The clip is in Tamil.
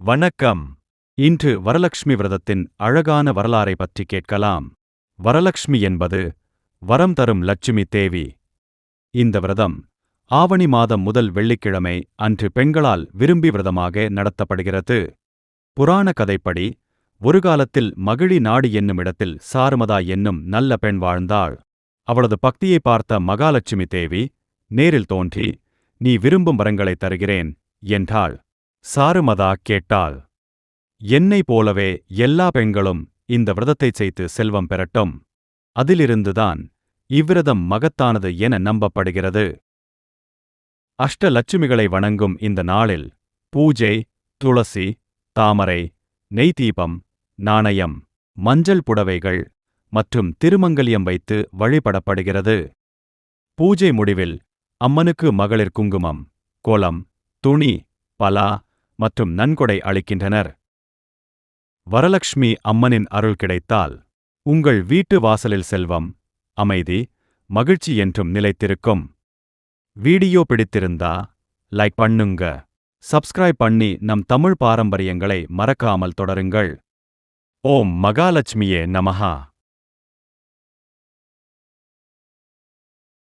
வணக்கம். இன்று வரலக்ஷ்மி விரதத்தின் அழகான வரலாறை பற்றி கேட்கலாம். வரலக்ஷ்மி என்பது வரம் தரும் லட்சுமி தேவி. இந்த விரதம் ஆவணி மாதம் முதல் வெள்ளிக்கிழமை அன்று பெண்களால் விரும்பி விரதமாக நடத்தப்படுகிறது. புராண கதைப்படி ஒரு காலத்தில் மகிழி நாடு என்னும் இடத்தில் சாருமதா என்னும் நல்ல பெண் வாழ்ந்தாள். அவளது பக்தியை பார்த்த மகாலட்சுமி தேவி நேரில் தோன்றி நீ விரும்பும் வரங்களை தருகிறேன் என்றாள். சாருமதா கேட்டாள். என்னை போலவே எல்லா பெண்களும் இந்த விரதத்தைச் செய்து செல்வம் பெறட்டும். அதிலிருந்துதான் இவ்விரதம் மகத்தானது என நம்பப்படுகிறது. அஷ்டலட்சுமிகளை வணங்கும் இந்த நாளில் பூஜை துளசி தாமரை நெய்தீபம் நாணயம் மஞ்சள் புடவைகள் மற்றும் திருமங்கலியம் வைத்து வழிபடப்படுகிறது. பூஜை முடிவில் அம்மனுக்கு மகளிர் குங்குமம் கோலம் துணி பலா மற்றும் நன்கொடை அளிக்கின்றனர். வரலக்ஷ்மி அம்மனின் அருள் கிடைத்தால் உங்கள் வீட்டு வாசலில் செல்வம் அமைதி மகிழ்ச்சி என்றும் நிலைத்திருக்கும். வீடியோ பிடித்திருந்தா லைக் பண்ணுங்க. சப்ஸ்கிரைப் பண்ணி நம் தமிழ் பாரம்பரியங்களை மறக்காமல் தொடருங்கள். ஓம் மகாலட்சுமியே நமஹா.